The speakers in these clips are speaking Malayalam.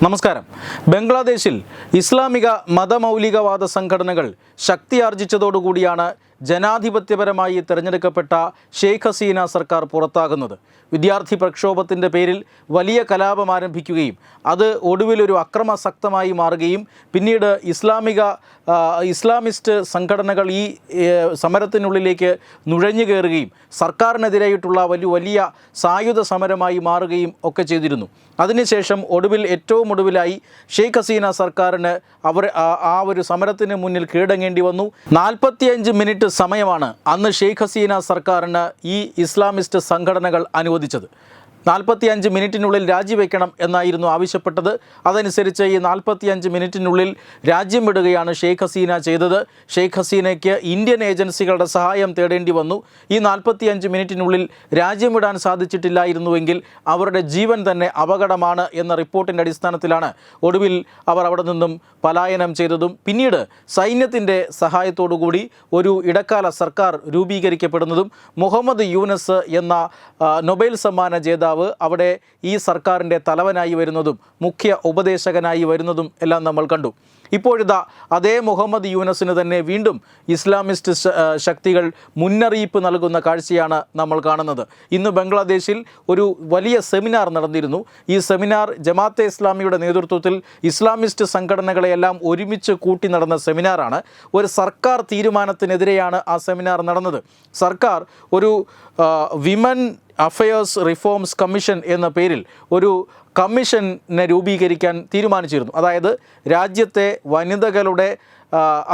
നമസ്കാരം. ബംഗ്ലാദേശിൽ ഇസ്ലാമിക മതമൗലികവാദ സംഘടനകൾ ശക്തിയാർജിച്ചതോടുകൂടിയാണ് ജനാധിപത്യപരമായി തിരഞ്ഞെടുക്കപ്പെട്ട ഷെയ്ഖ് ഹസീന സർക്കാർ പുറത്താകുന്നത്. വിദ്യാർത്ഥി പ്രക്ഷോഭത്തിന്റെ പേരിൽ വലിയ കലാപം ആരംഭിക്കുകയും അത് ഒടുവിലൊരു അക്രമസക്തമായി മാറുകയും പിന്നീട് ഇസ്ലാമിക ഇസ്ലാമിസ്റ്റ് സംഘടനകൾ ഈ സമരത്തിനുള്ളിലേക്ക് നുഴഞ്ഞു കയറുകയും സർക്കാരിനെതിരായിട്ടുള്ള വലിയ വലിയ സായുധ സമരമായി മാറുകയും ഒക്കെ ചെയ്തിരുന്നു. അതിനുശേഷം ഒടുവിൽ ഏറ്റവും ഒടുവിലായി ഷെയ്ഖ് ഹസീന സർക്കാരിന് അവർ ആ- ഒരു സമരത്തിന് മുന്നിൽ കീഴടങ്ങേണ്ടി വന്നു. നാൽപ്പത്തിയഞ്ച് മിനിറ്റ് സമയമാണ് അന്ന് ഷെയ്ഖ് ഹസീന സർക്കാരിന് ഈ ഇസ്ലാമിസ്റ്റ് സംഘടനകൾ അനുവദിച്ചത്. നാൽപ്പത്തിയഞ്ച് മിനിറ്റിനുള്ളിൽ രാജിവെക്കണം എന്നായിരുന്നു ആവശ്യപ്പെട്ടത്. അതനുസരിച്ച് ഈ നാൽപ്പത്തിയഞ്ച് മിനിറ്റിനുള്ളിൽ രാജ്യം വിടുകയാണ് ഷെയ്ഖ് ഹസീന ചെയ്തത്. ഷെയ്ഖ് ഹസീനയ്ക്ക് ഇന്ത്യൻ ഏജൻസികളുടെ സഹായം തേടേണ്ടി വന്നു. ഈ നാൽപ്പത്തിയഞ്ച് മിനിറ്റിനുള്ളിൽ രാജ്യം വിടാൻ സാധിച്ചിട്ടില്ലായിരുന്നുവെങ്കിൽ അവരുടെ ജീവൻ തന്നെ അപകടമാണ് എന്ന റിപ്പോർട്ടിന്റെ അടിസ്ഥാനത്തിലാണ് ഒടുവിൽ അവർ അവിടെ നിന്നും പലായനം ചെയ്തതും. പിന്നീട് സൈന്യത്തിന്റെ സഹായത്തോടുകൂടി ഒരു ഇടക്കാല സർക്കാർ രൂപീകരിക്കപ്പെടുന്നതും മുഹമ്മദ് യൂനസ് എന്ന നൊബേൽ സമ്മാന ജേതാവ് അവിടെ ഈ സർക്കാരിന്റെ തലവനായി വരുന്നതും മുഖ്യ ഉപദേശകനായി വരുന്നതും എല്ലാം നമ്മൾ കണ്ടു. ഇപ്പോഴിതാ അതേ മുഹമ്മദ് യൂനസിന് തന്നെ വീണ്ടും ഇസ്ലാമിസ്റ്റ് ശക്തികൾ മുന്നറിയിപ്പ് നൽകുന്ന കാഴ്ചയാണ് നമ്മൾ കാണുന്നത്. ഇന്ന് ബംഗ്ലാദേശിൽ ഒരു വലിയ സെമിനാർ നടന്നിരുന്നു. ഈ സെമിനാർ ജമാഅത്തെ ഇസ്ലാമിയുടെ നേതൃത്വത്തിൽ ഇസ്ലാമിസ്റ്റ് സംഘടനകളെയെല്ലാം ഒരുമിച്ച് കൂട്ടി നടന്ന സെമിനാറാണ്. ഒരു സർക്കാർ തീരുമാനത്തിനെതിരെയാണ് ആ സെമിനാർ നടന്നത്. സർക്കാർ ഒരു വിമൻ അഫയേഴ്സ് റിഫോംസ് കമ്മീഷൻ എന്ന പേരിൽ ഒരു കമ്മീഷനെ രൂപീകരിക്കാൻ തീരുമാനിച്ചിരുന്നു. അതായത് രാജ്യത്തെ വനിതകളുടെ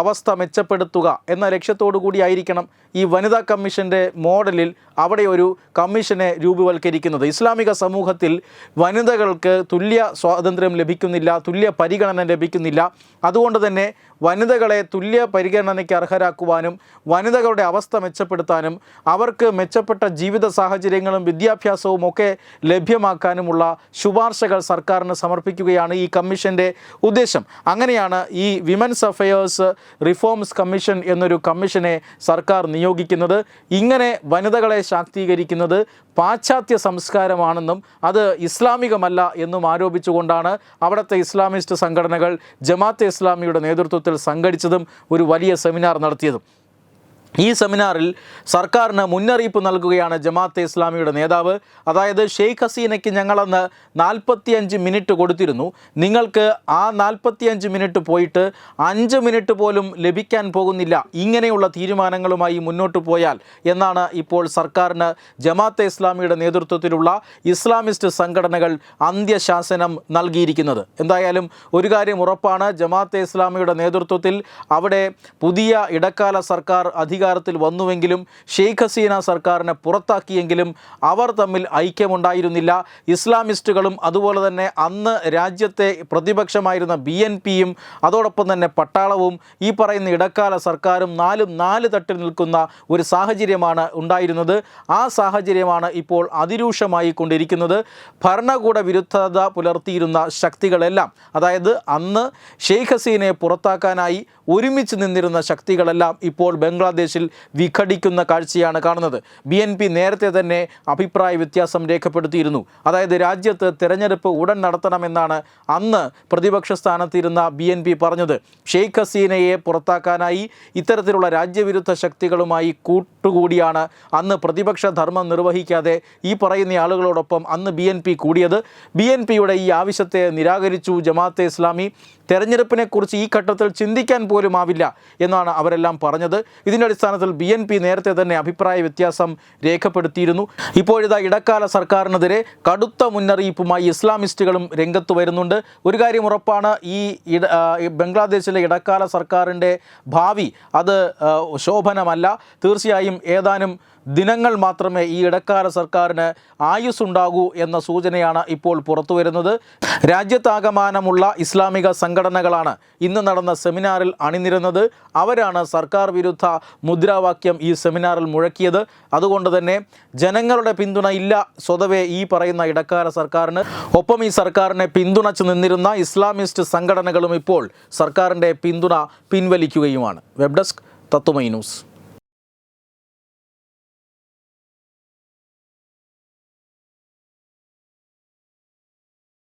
അവസ്ഥ മെച്ചപ്പെടുത്തുക എന്ന ലക്ഷ്യത്തോടു കൂടിയായിരിക്കണം ഈ വനിതാ കമ്മീഷന്റെ മോഡലിൽ അവിടെ ഒരു കമ്മീഷനെ രൂപവൽക്കരിക്കുന്നത്. ഇസ്ലാമിക സമൂഹത്തിൽ വനിതകൾക്ക് തുല്യ സ്വാതന്ത്ര്യം ലഭിക്കുന്നില്ല തുല്യ പരിഗണന ലഭിക്കുന്നില്ല. അതുകൊണ്ട് തന്നെ വനിതകളെ തുല്യ പരിഗണനയ്ക്ക് അർഹരാക്കുവാനും വനിതകളുടെ അവസ്ഥ മെച്ചപ്പെടുത്താനും അവർക്ക് മെച്ചപ്പെട്ട ജീവിത സാഹചര്യങ്ങളും വിദ്യാഭ്യാസവും ഒക്കെ ലഭ്യമാക്കാനുമുള്ള ശുപാർശകൾ സർക്കാരിന് സമർപ്പിക്കുകയാണ് ഈ കമ്മീഷന്റെ ഉദ്ദേശം. അങ്ങനെയാണ് ഈ വിമൻസ് അഫയേഴ്സ് റിഫോംസ് കമ്മീഷൻ എന്നൊരു കമ്മീഷനെ സർക്കാർ നിയോഗിക്കുന്നത്. ഇങ്ങനെ വനിതകളെ ശാക്തീകരിക്കുന്നത് പാശ്ചാത്യ സംസ്കാരമാണെന്നും അത് ഇസ്ലാമികമല്ല എന്നും ആരോപിച്ചുകൊണ്ടാണ് അവിടുത്തെ ഇസ്ലാമിസ്റ്റ് സംഘടനകൾ ജമാഅത്തെ ഇസ്ലാമിയുടെ നേതൃത്വത്തിൽ സംഘടിച്ചതും ഒരു വലിയ സെമിനാർ നടത്തിയതും. ഈ സെമിനാറിൽ സർക്കാരിന് മുന്നറിയിപ്പ് നൽകുകയാണ് ജമാഅത്തെ ഇസ്ലാമിയുടെ നേതാവ്. അതായത് ഷെയ്ഖ് ഹസീനയ്ക്ക് ഞങ്ങളന്ന് നാൽപ്പത്തിയഞ്ച് മിനിറ്റ് കൊടുത്തിരുന്നു. നിങ്ങൾക്ക് ആ നാൽപ്പത്തിയഞ്ച് മിനിറ്റ് പോയിട്ട് അഞ്ച് മിനിറ്റ് പോലും ലഭിക്കാൻ പോകുന്നില്ല. ഇങ്ങനെയുള്ള തീരുമാനങ്ങളുമായി മുന്നോട്ട് പോയാൽ എന്നാണ് ഇപ്പോൾ സർക്കാരിന് ജമാഅത്തെ ഇസ്ലാമിയുടെ നേതൃത്വത്തിലുള്ള ഇസ്ലാമിസ്റ്റ് സംഘടനകൾ അന്ത്യശാസനം നൽകിയിരിക്കുന്നത്. എന്തായാലും ഒരു കാര്യം ഉറപ്പാണ് ജമാഅത്തെ ഇസ്ലാമിയുടെ നേതൃത്വത്തിൽ അവിടെ പുതിയ ഇടക്കാല സർക്കാർ അധികാരത്തിൽ വന്നുവെങ്കിലും ഷെയ്ഖ് ഹസീന സർക്കാരിനെ പുറത്താക്കിയെങ്കിലും അവർ തമ്മിൽ ഐക്യമുണ്ടായിരുന്നില്ല. ഇസ്ലാമിസ്റ്റുകളും അതുപോലെ തന്നെ അന്ന് രാജ്യത്തെ പ്രതിപക്ഷമായിരുന്ന ബി എൻ പിയും അതോടൊപ്പം തന്നെ പട്ടാളവും ഈ പറയുന്ന ഇടക്കാല സർക്കാരും നാലും നാല് തട്ടിൽ നിൽക്കുന്ന ഒരു സാഹചര്യമാണ് ഉണ്ടായിരുന്നത്. ആ സാഹചര്യമാണ് ഇപ്പോൾ അതിരൂക്ഷമായി കൊണ്ടിരിക്കുന്നത്. ഭരണകൂട വിരുദ്ധത പുലർത്തിയിരുന്ന ശക്തികളെല്ലാം അതായത് അന്ന് ഷെയ്ഖ് ഹസീനയെ പുറത്താക്കാനായി ഒരുമിച്ച് നിന്നിരുന്ന ശക്തികളെല്ലാം ഇപ്പോൾ ബംഗ്ലാദേശിൽ വിഘടിക്കുന്ന കാഴ്ചയാണ് കാണുന്നത്. ബി എൻ പി നേരത്തെ തന്നെ അഭിപ്രായ വ്യത്യാസം രേഖപ്പെടുത്തിയിരുന്നു. അതായത് രാജ്യത്ത് തിരഞ്ഞെടുപ്പ് ഉടൻ നടത്തണമെന്നാണ് അന്ന് പ്രതിപക്ഷ സ്ഥാനത്തിരുന്ന ബി എൻ പി പറഞ്ഞത്. ഷെയ്ഖ് ഹസീനയെ പുറത്താക്കാനായി ഇത്തരത്തിലുള്ള രാജ്യവിരുദ്ധ ശക്തികളുമായി കൂട്ടുകൂടിയാണ് അന്ന് പ്രതിപക്ഷ ധർമ്മം നിർവഹിക്കാതെ ഈ പറയുന്ന ആളുകളോടൊപ്പം അന്ന് ബി എൻ പി കൂടിയത്. ബി എൻ പിയുടെ ഈ ആവശ്യത്തെ നിരാകരിച്ചു ജമാഅത്തെ ഇസ്ലാമി. തെരഞ്ഞെടുപ്പിനെക്കുറിച്ച് ഈ ഘട്ടത്തിൽ ചിന്തിക്കാൻ പോലും ആവില്ല എന്നാണ് അവരെല്ലാം പറഞ്ഞത്. ഇതിന്റെ അടിസ്ഥാനത്തിൽ ബി എൻ പി നേരത്തെ തന്നെ അഭിപ്രായ വ്യത്യാസം രേഖപ്പെടുത്തിയിരുന്നു. ഇപ്പോഴിതാ ഇടക്കാല സർക്കാരിനെതിരെ കടുത്ത മുന്നറിയിപ്പുമായി ഇസ്ലാമിസ്റ്റുകളും രംഗത്ത് വരുന്നുണ്ട്. ഒരു കാര്യം ഉറപ്പാണ് ഈ ബംഗ്ലാദേശിലെ ഇടക്കാല സർക്കാരിന്റെ ഭാവി അത് ശോഭനമല്ല. തീർച്ചയായും ഏതാനും ദിനങ്ങൾ മാത്രമേ ഈ ഇടക്കാല സർക്കാരിന് ആയുസ്സുണ്ടാകൂ എന്ന സൂചനയാണ് ഇപ്പോൾ പുറത്തു വരുന്നത്. രാജ്യത്താകമാനമുള്ള ഇസ്ലാമിക സംഘടനകളാണ് ഇന്ന് നടന്ന സെമിനാറിൽ അണിനിരുന്നത്. അവരാണ് സർക്കാർ വിരുദ്ധ മുദ്രാവാക്യം ഈ സെമിനാറിൽ മുഴക്കിയത്. അതുകൊണ്ട് തന്നെ ജനങ്ങളുടെ പിന്തുണ ഇല്ല സ്വതവേ ഈ പറയുന്ന ഇടക്കാല സർക്കാരിന്. ഒപ്പം ഈ സർക്കാരിനെ പിന്തുണച്ചു നിന്നിരുന്ന ഇസ്ലാമിസ്റ്റ് സംഘടനകളും ഇപ്പോൾ സർക്കാരിന്റെ പിന്തുണ പിൻവലിക്കുകയുമാണ്. Web desk Tatwamayi News.